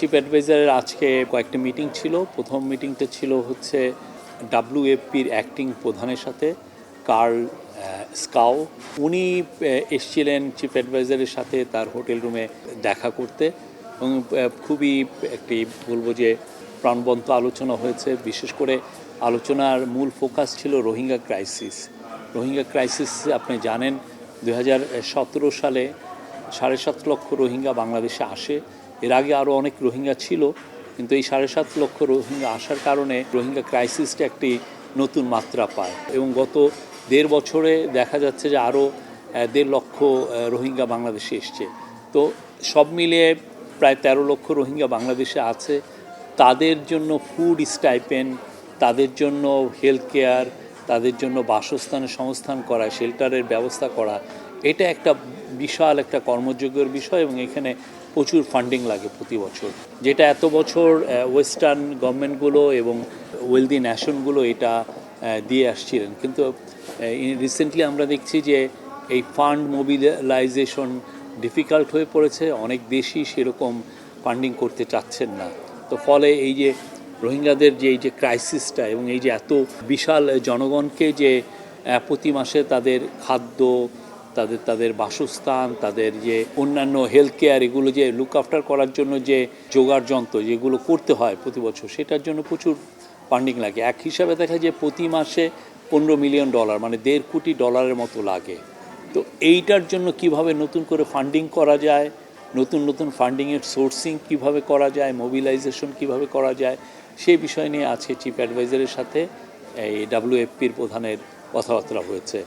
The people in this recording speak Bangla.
চিফ অ্যাডভাইজারের আজকে কয়েকটা মিটিং ছিল। প্রথম মিটিংটা ছিল হচ্ছে ডাব্লিউএফপির অ্যাক্টিং প্রধানের সাথে কার্ল স্কাও উনি এসছিলেন চিফ অ্যাডভাইজারের সাথে তার হোটেল রুমে দেখা করতে এবং খুবই একটি বলব যে প্রাণবন্ত আলোচনা হয়েছে। বিশেষ করে আলোচনার মূল ফোকাস ছিল রোহিঙ্গা ক্রাইসিস রোহিঙ্গা ক্রাইসিস আপনি জানেন দু হাজার সতেরো সালে সাড়ে সাত লক্ষ রোহিঙ্গা বাংলাদেশে আসে। এর আগে আরও অনেক রোহিঙ্গা ছিল, কিন্তু এই সাড়ে সাত লক্ষ রোহিঙ্গা আসার কারণে রোহিঙ্গা ক্রাইসিসটা একটি নতুন মাত্রা পায়। এবং গত দেড় বছরে দেখা যাচ্ছে যে আরও দেড় লক্ষ রোহিঙ্গা বাংলাদেশে এসছে। তো সব মিলিয়ে প্রায় তেরো লক্ষ রোহিঙ্গা বাংলাদেশে আছে। তাদের জন্য ফুড স্টাইপেন তাদের জন্য হেলথ কেয়ার তাদের জন্য বাসস্থানের সংস্থান করা শেল্টারের ব্যবস্থা করা, এটা একটা বিশাল একটা কর্মযোগ্যের বিষয় এবং এখানে প্রচুর ফান্ডিং লাগে প্রতি বছর। যেটা এত বছর ওয়েস্টার্ন গভর্নমেন্টগুলো এবং ওয়েলদি ন্যাশনগুলো এটা দিয়ে আসছিলেন। কিন্তু রিসেন্টলি আমরা দেখছি যে এই ফান্ড মোবিলাইজেশন ডিফিকাল্ট হয়ে পড়েছে, অনেক দেশই সেরকম ফান্ডিং করতে চাচ্ছেন না। তো ফলে এই যে রোহিঙ্গাদের যে এই যে ক্রাইসিসটা এবং এই যে এত বিশাল জনগণকে যে প্রতি মাসে তাদের খাদ্য, তাদের তাদের বাসস্থান, তাদের যে অন্যান্য হেলথ কেয়ার এগুলো যে লুক আফটার করার জন্য যে জোগাড় যন্ত্র যেগুলো করতে হয় প্রতি বছর, সেটার জন্য প্রচুর ফান্ডিং লাগে। এক হিসাবে দেখা যায় প্রতি মাসে পনেরো মিলিয়ন ডলার মানে দেড় কোটি ডলারের মতো লাগে। তো এইটার জন্য কীভাবে নতুন করে ফান্ডিং করা যায়? নতুন নতুন ফান্ডিংয়ের সোর্সিং কীভাবে করা যায় মোবিলাইজেশন কীভাবে করা যায় সেই বিষয় নিয়ে আজকে চিফ অ্যাডভাইজারের সাথে এই ডাব্লিউএফপির প্রধানের কথাবার্তা হয়েছে।